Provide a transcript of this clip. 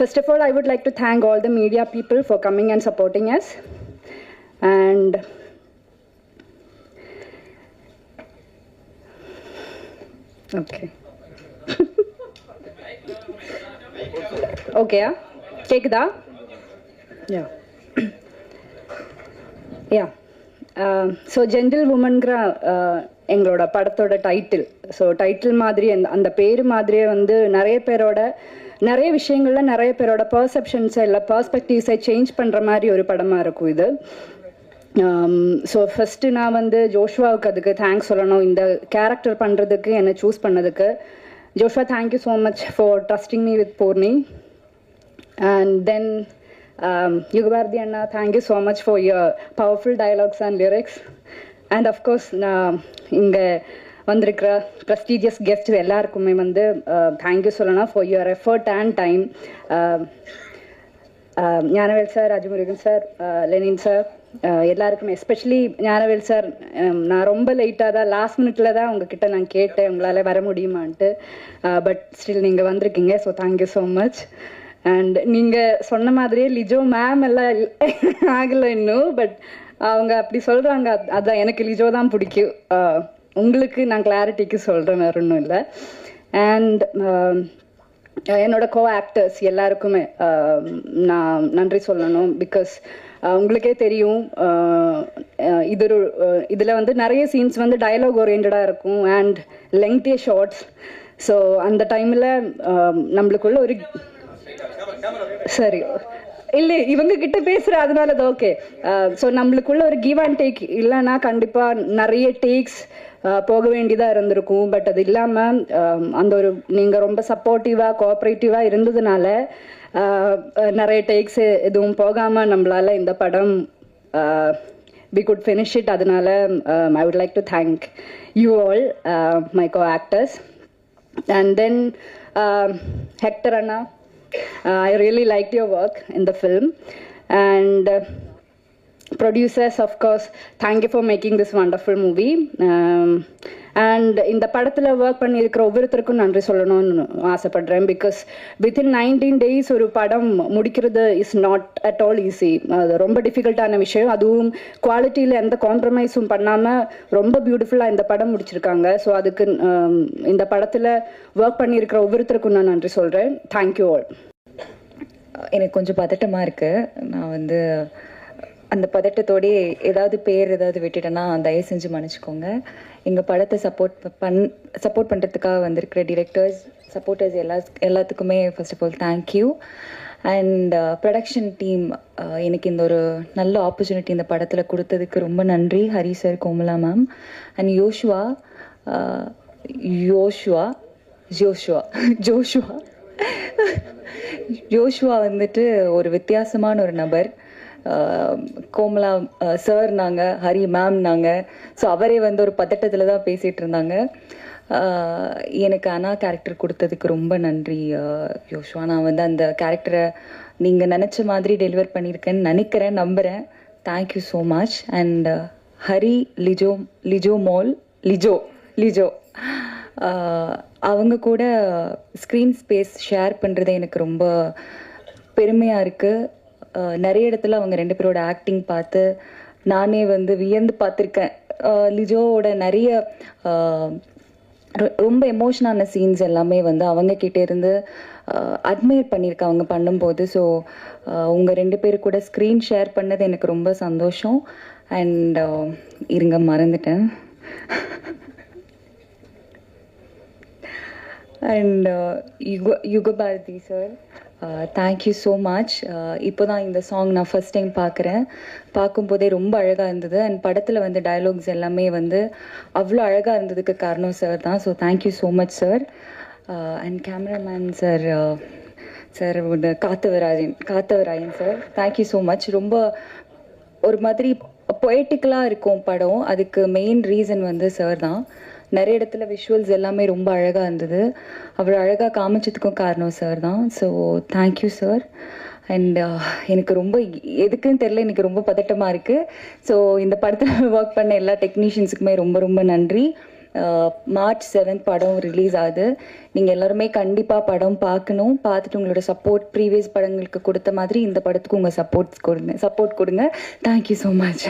first of all, I would like to thank all the media people for coming and supporting us. And okay. ஓகேயா கேக்குதா யா yeah so gentle உமன்கிற எங்களோட படத்தோட title so title மாதிரி அந்த அந்த பேர் மாதிரியே வந்து நிறைய பேரோட நிறைய விஷயங்கள்ல நிறைய பேரோட பர்செப்ஷன்ஸை இல்லை பர்ஸ்பெக்டிவ்ஸை சேஞ்ச் பண்ணுற மாதிரி ஒரு படமாக இருக்கும் இது. ஸோ ஃபஸ்ட்டு நான் வந்து ஜோஷ்வாவுக்கு அதுக்கு தேங்க்ஸ் சொல்லணும். இந்த கேரக்டர் பண்ணுறதுக்கு என்னை சூஸ் பண்ணதுக்கு. Joshua thank you so much for trusting me with Poorni and then Yugabharathi Anna thank you so much for your powerful dialogues and lyrics and of course நான் இங்கே வந்திருக்கிற ப்ரெஸ்டீஜியஸ் கெஸ்ட் எல்லாருக்குமே வந்து thank you சொல்லணும் for your effort and time Gnanavel sir Rajamurugan sir Lenin sir எல்லாருக்குமே especially Gnanavel sir நான் ரொம்ப லேட்டாக தான் லாஸ்ட் மினிட்ல தான் உங்ககிட்ட நான் கேட்டேன் உங்களால் வர முடியுமான்ட்டு. பட் ஸ்டில் நீங்கள் வந்திருக்கீங்க so thank you so much and நீங்கள் சொன்ன மாதிரியே லிஜோ மேம் எல்லாம் ஆகலை இன்னும் பட் அவங்க அப்படி சொல்கிறாங்க அதான் எனக்கு லிஜோ தான் பிடிக்கும். உங்களுக்கு நான் கிளாரிட்டிக்கு சொல்கிறேன் வேறு ஒன்றும் இல்லை அண்ட் என்னோட கோ ஆக்டர்ஸ் எல்லாருக்குமே நான் நன்றி சொல்லணும். பிகாஸ் உங்களுக்கே தெரியும் இது ஒரு இதில் வந்து நிறைய சீன்ஸ் வந்து டயலாக் ஓரியன்டாக இருக்கும். அண்ட் லெங்க்டிய ஷார்ட்ஸ் ஸோ அந்த டைமில் நம்மளுக்குள்ள ஒரு சரி இல்லை இவங்க கிட்ட பேசுற அதனால அது ஓகே ஸோ நம்மளுக்குள்ள ஒரு கிவ் அண்ட் டேக் இல்லைன்னா கண்டிப்பா நிறைய டேக்ஸ் போக வேண்டியதா இருந்திருக்கும். பட் அது இல்லாம அந்த ஒரு நீங்க ரொம்ப சப்போர்ட்டிவா கோஆப்ரேட்டிவா இருந்ததுனால நிறைய டேக்ஸ் எதுவும் போகாம நம்மளால இந்த படம் வி குட் ஃபினிஷ் இட் அதனால I would like to thank you all my co actors and then Hector Anna I really liked your work in the film. And uh, producers of course thank you for making this wonderful movie and இந்த படத்தில் work பண்ணியிருக்கிற ஒவ்வொருத்தருக்கும் நன்றி சொல்லணும்னு ஆசைப்படுறேன் because within nineteen days ஒரு படம் முடிக்கிறது is not at all easy அது ரொம்ப டிஃபிகல்ட்டான விஷயம். அதுவும் குவாலிட்டியில் எந்த காம்ப்ரமைஸும் பண்ணாமல் ரொம்ப பியூட்டிஃபுல்லாக இந்த படம் முடிச்சிருக்காங்க. ஸோ அதுக்கு um, இந்த படத்தில் ஒர்க் பண்ணியிருக்கிற ஒவ்வொருத்தருக்கும் நான் நன்றி சொல்கிறேன் தேங்க்யூ ஆல் எனக்கு கொஞ்சம் பதட்டமாக இருக்குது நான் வந்து அந்த பதட்டத்தோடயே ஏதாவது பேர் ஏதாவது விட்டுட்டேன்னா தயவு செஞ்சு மன்னிச்சுக்கோங்க. எங்கள் படத்தை சப்போர்ட் பண் சப்போர்ட் பண்ணுறதுக்காக வந்திருக்கிற டிரெக்டர்ஸ் சப்போர்ட்டர்ஸ் எல்லா எல்லாத்துக்குமே first of all thank you and production team எனக்கு இந்த ஒரு நல்ல ஆப்பர்ச்சுனிட்டி இந்த படத்தில் கொடுத்ததுக்கு ரொம்ப நன்றி. Hari sir Komala ma'am and Joshua Joshua Joshua Joshua Joshua வந்துட்டு ஒரு வித்தியாசமான ஒரு நபர். கோமலா சார் நாங்கள் ஹரி மேம் நாங்கள் ஸோ அவரே வந்து ஒரு பதட்டத்தில் தான் பேசிகிட்டு இருந்தாங்க. எனக்கு அனா கேரக்டர் கொடுத்ததுக்கு ரொம்ப நன்றி யோஷ்வா. நான் வந்து அந்த கேரக்டரை நீங்கள் நினச்ச மாதிரி டெலிவர் பண்ணியிருக்கேன்னு நினைக்கிறேன் நம்புகிறேன் thank you so much and Hari Lijo Lijo Mol Lijo Lijo. அவங்க கூட ஸ்க்ரீன் ஸ்பேஸ் ஷேர் பண்ணுறது எனக்கு ரொம்ப பெருமையாக இருக்குது நிறைய இடத்துல அவங்க ரெண்டு பேரோட ஆக்டிங் பார்த்து நானே வந்து வியந்து பார்த்துருக்கேன். லிஜோவோட நிறைய ரொம்ப எமோஷனான சீன்ஸ் எல்லாமே வந்து அவங்கக்கிட்டே இருந்து அட்மையர் பண்ணியிருக்கேன் அவங்க பண்ணும்போது. ஸோ உங்கள் ரெண்டு பேர் கூட ஸ்க்ரீன் ஷேர் பண்ணது எனக்கு ரொம்ப சந்தோஷம். அண்ட் இருங்க மறந்துட்டேன். And Yuga Yugabharathi sir thank you so much இப்போ தான் இந்த சாங் நான் ஃபஸ்ட் டைம் பார்க்குறேன். பார்க்கும்போதே ரொம்ப அழகாக இருந்தது. அண்ட் படத்தில் வந்து டயலாக்ஸ் எல்லாமே வந்து அவ்வளோ அழகாக இருந்ததுக்கு காரணம் சார் தான். So thank you so much sir and cameraman sir sir Kathavarayan Kathavarayan sir thank you so much ரொம்ப ஒரு மாதிரி பொயட்டிக்கலாக இருக்கும் படம். அதுக்கு மெயின் ரீசன் வந்து சார் தான். நிறைய இடத்துல விஷுவல்ஸ் எல்லாமே ரொம்ப அழகாக இருந்தது. அவ்வளோ அழகாக காமிச்சதுக்கும் காரணம் சார் தான். ஸோ தேங்க்யூ சார் அண்ட் எனக்கு ரொம்ப எதுக்குன்னு தெரில எனக்கு ரொம்ப பதட்டமாக இருக்குது ஸோ இந்த படத்தில் ஒர்க் பண்ண எல்லா டெக்னீஷியன்ஸுக்குமே ரொம்ப ரொம்ப நன்றி. Uh, மார்ச் செவன்த் படம் ரிலீஸ் ஆகுது. நீங்கள் எல்லாருமே கண்டிப்பாக படம் பார்க்கணும். பார்த்துட்டு உங்களோட சப்போர்ட் ப்ரீவியஸ் படங்களுக்கு கொடுத்த மாதிரி இந்த படத்துக்கு உங்கள் சப்போர்ட்ஸ் கொடுங்க. சப்போர்ட் கொடுங்க. Thank you so much